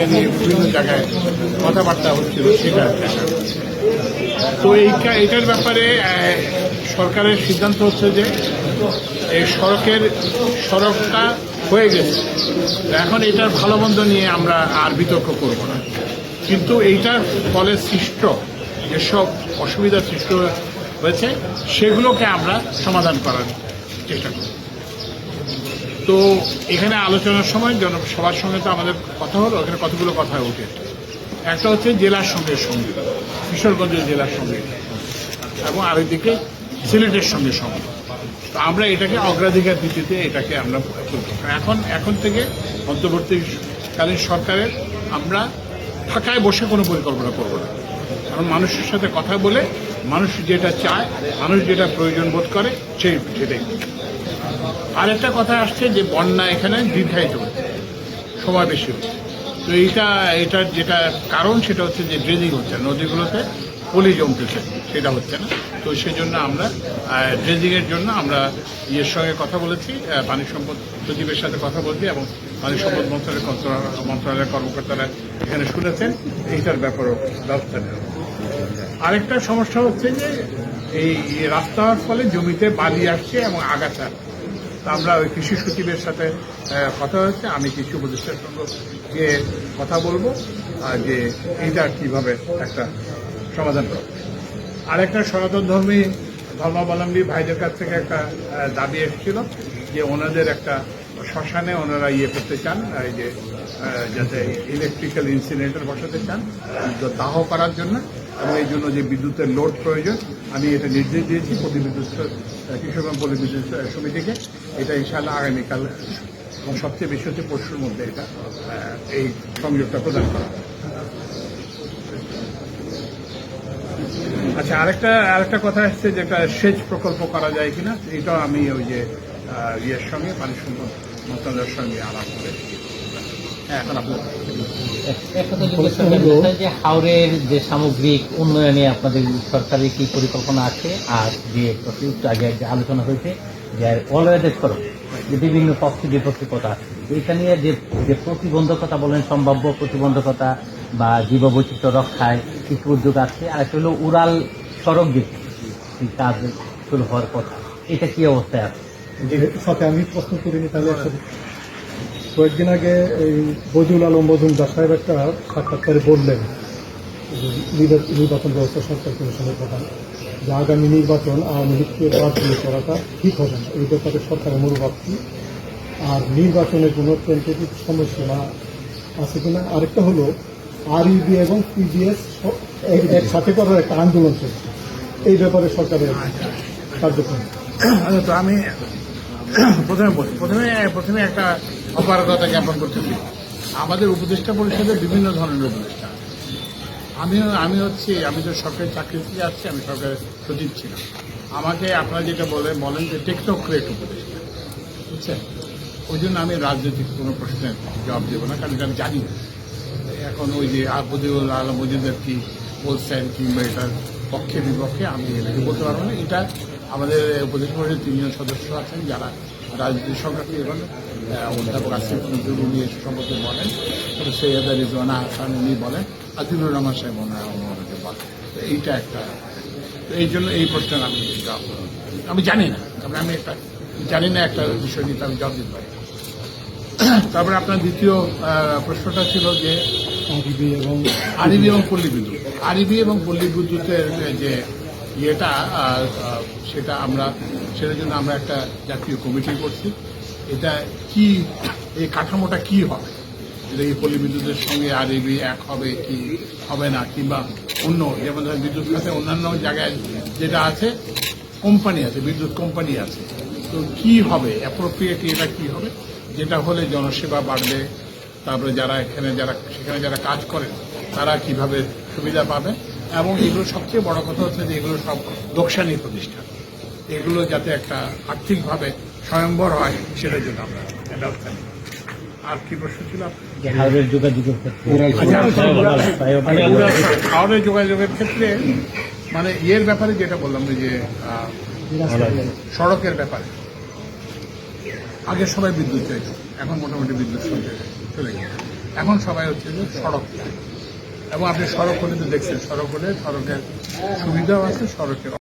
Media নিয়ে বিভিন্ন জায়গায় কথাবার্তা হচ্ছিল, সেটা তো এই এটার ব্যাপারে সরকারের সিদ্ধান্ত হচ্ছে যে এই সড়কের, সড়কটা হয়ে গেছে। এখন এটার ভালো মন্দ নিয়ে আমরা আর বিতর্ক করব না। কিন্তু এইটার ফলে সৃষ্ট যেসব অসুবিধা সৃষ্ট হয়েছে, সেগুলোকে আমরা সমাধান করার চেষ্টা করব। তো এখানে আলোচনার সময় জন সবার সঙ্গে তো আমাদের কথা হলো এখানে কতগুলো কথা ওঠে। একটা হচ্ছে জেলার সঙ্গে সঙ্গে কিশোরগঞ্জ জেলার সঙ্গে এবং আরেকদিকে সিলেটের সঙ্গে সঙ্গে। তো আমরা এটাকে অগ্রাধিকার ভিত্তিতে এটাকে আমরা এখন এখন থেকে অন্তর্বর্তীকালীন সরকারের আমরা ঢাকায় বসে কোনো পরিকল্পনা করব না। কারণ মানুষের সাথে কথা বলে মানুষ যেটা চায়, মানুষ যেটা প্রয়োজন বোধ করে সেই সেটাই। আরেকটা কথা আসছে যে বন্যা এখানে দীর্ঘায়িত হচ্ছে, সময় বেশি হচ্ছে। তো এইটা, এটার যেটা কারণ, সেটা হচ্ছে যে ড্রেজিং হচ্ছে, নদীগুলোতে পলি জমতেছে, সেটা হচ্ছে না। তো সেই জন্য আমরা ড্রেজিংয়ের জন্য আমরা ইয়ের সঙ্গে কথা বলেছি পানি সম্পদ সচিবের সাথে কথা বলছি এবং পানি সম্পদ মন্ত্রণালয়ের কর্তা- মন্ত্রণালয়ের কর্মকর্তারা এখানে শুনেছেন, এইটার ব্যাপারেও ব্যবস্থা নেওয়া আরেকটা সমস্যা হচ্ছে যে এই রাস্তা হওয়ার ফলে জমিতে বালি আসছে এবং আগাছা আমরা ওই কৃষি সচিবের সাথে কথা হয়েছে। আমি কৃষি উপদেষ্টার সঙ্গে গিয়ে কথা বলব যে এইটা কীভাবে একটা সমাধান করব আরেকটা সনাতন ধর্মী ধর্মাবলম্বী ভাইদের কাছ থেকে একটা দাবি এসেছিল যে ওনাদের একটা শ্মশানে ওনারা ইয়ে করতে চান এই যে যাতে ইলেকট্রিক্যাল ইনসিনেটর বসাতে চান দাহ করার জন্য এবং এই জন্য যে বিদ্যুতের লোড প্রয়োজন, আমি এটা নির্দেশ দিয়েছি প্রতি বিদ্যুৎ কৃষক পল্লী বিদ্যুৎ সমিতিকে এটা ইনশাআল্লাহ আগামীকাল, এবং সবচেয়ে বেশি হচ্ছে পরশুর মধ্যে এটা এই সংযোগটা প্রদান করা। আচ্ছা আরেকটা আরেকটা কথা আসছে, যেটা সেচ প্রকল্প করা যায় কিনা, এটাও আমি ওই যে ইয়ের সঙ্গে পানি সম্পদ মন্ত্রণালয়ের সঙ্গে আলাপ করেছি যে হাওড়ের যে সামগ্রিক উন্নয়নে আপনাদের সরকারের কি পরিকল্পনা আছে আর যে আগে যে আলোচনা হয়েছে যে যে বিভিন্ন পক্ষে আছে। নিয়ে যে যে প্রতিবন্ধকতা বলেন সম্ভাব্য প্রতিবন্ধকতা বা জীববৈচিত্র্য রক্ষায় কিছু উদ্যোগ আছে আর একটা হলো উড়াল সড়ক যেটি সেই কাজ শুরু হওয়ার কথা। এটা কি অবস্থায় আছে? সাথে আমি প্রশ্ন করিনি তাহলে কয়েকদিন আগে এই বদিউল আলম মজুমদার সাহেব একটা সাক্ষাৎকারে বললেন নির্বাচন ব্যবস্থা সরকার কমিশনের প্রধান। যে আগামী নির্বাচন আওয়ামী লীগকে দিয়ে করাটা ঠিক হবে না। এই ব্যাপারে সরকারের মনোভাব কি? আর নির্বাচনের কোনো টেন্টেটিভ সময়সীমা আছে কিনা? আরেকটা হলো আরইবি এবং পিডিএস একসাথে করার একটা আন্দোলন চলছে। এই ব্যাপারে সরকারের কার্যক্রম। আচ্ছা তো আমি প্রথমে বলি প্রথমে প্রথমে একটা অপারগতা জ্ঞাপন করতে করতেছি আমাদের উপদেষ্টা পরিষদের বিভিন্ন ধরনের উপদেষ্টা। আমি আমি হচ্ছে, আমি তো সরকারি চাকরিতে যাচ্ছি আমি সরকারের সচিব ছিলাম। আমাকে আপনারা যেটা বলে, বলেন যে টেকনোক্রেট উপদেষ্টা। বুঝছেন? ওই জন্য আমি রাজনৈতিক কোনো প্রশ্নের জবাব দেবো না, কারণ আমি জানি এখন ওই যে আবুদুল আলম মজুমদার কি বলছেন কিংবা এটার পক্ষে বিপক্ষে আমি এটাকে বলতে পারব না। এটা আমাদের উপদেশ পরিষদের তিনজন সদস্য আছেন যারা রাজনীতি সংক্রান্ত এবং অধ্যাপক আসিফ নজরুল উনি এ সম্পর্কে বলেন। তারপরে সৈয়দা রিজওয়ানা হাসান উনি বলেন আজিমুর রহমান সাহেব ওনারা ওনাকে বলেন। তো এইটা একটা তো এই জন্য এই প্রশ্নের আমি আমি জানি না তারপরে আমি একটা জানি না একটা বিষয় নিয়ে আমি জবাব দিতে পারি। তারপরে আপনার দ্বিতীয় প্রশ্নটা ছিল যে আরইবি এবং আরবি এবং পল্লী বিদ্যুৎ। আরবি এবং পল্লী বিদ্যুতের যে ইয়েটা সেটা আমরা, সেটার জন্য আমরা একটা জাতীয় কমিটি করছি। এটা কি, এই কাঠামোটা কি হবে? এটা এই পল্লী বিদ্যুতের সঙ্গে আর এবি এক হবে কি, হবে না, কিংবা অন্য, যেমন ধরেন বিদ্যুৎ খাতে অন্যান্য জায়গায় যেটা আছে, কোম্পানি আছে, বিদ্যুৎ কোম্পানি আছে। তো কি হবে? অ্যাপ্রোপ্রিয়েটলি এটা কি হবে? যেটা হলে জনসেবা বাড়বে, তারপরে যারা এখানে যারা, সেখানে যারা কাজ করেন, তারা কীভাবে সুবিধা পাবে? এবং এগুলো সবচেয়ে বড় কথা হচ্ছে যে এগুলো সব লোকসানি প্রতিষ্ঠান। এগুলো যাতে একটা আর্থিকভাবে স্বয়ংবর হয় সেটার জন্য আমরা ব্যবস্থা নিই আর কি প্রশ্ন ছিল? হাওড়ের যোগাযোগের ক্ষেত্রে। যোগাযোগের ক্ষেত্রে। মানে ইয়ের ব্যাপারে যেটা বললাম যে সড়কের ব্যাপারে। আগে সবাই বিদ্যুৎ চাইত এখন মোটামুটি বিদ্যুৎ চলে গেছে। এখন সবাই হচ্ছে যে সড়ক চায়। এবং আপনি সড়ক হলে তো দেখছেন সড়ক হলে সড়কের সুবিধাও আছে সড়কের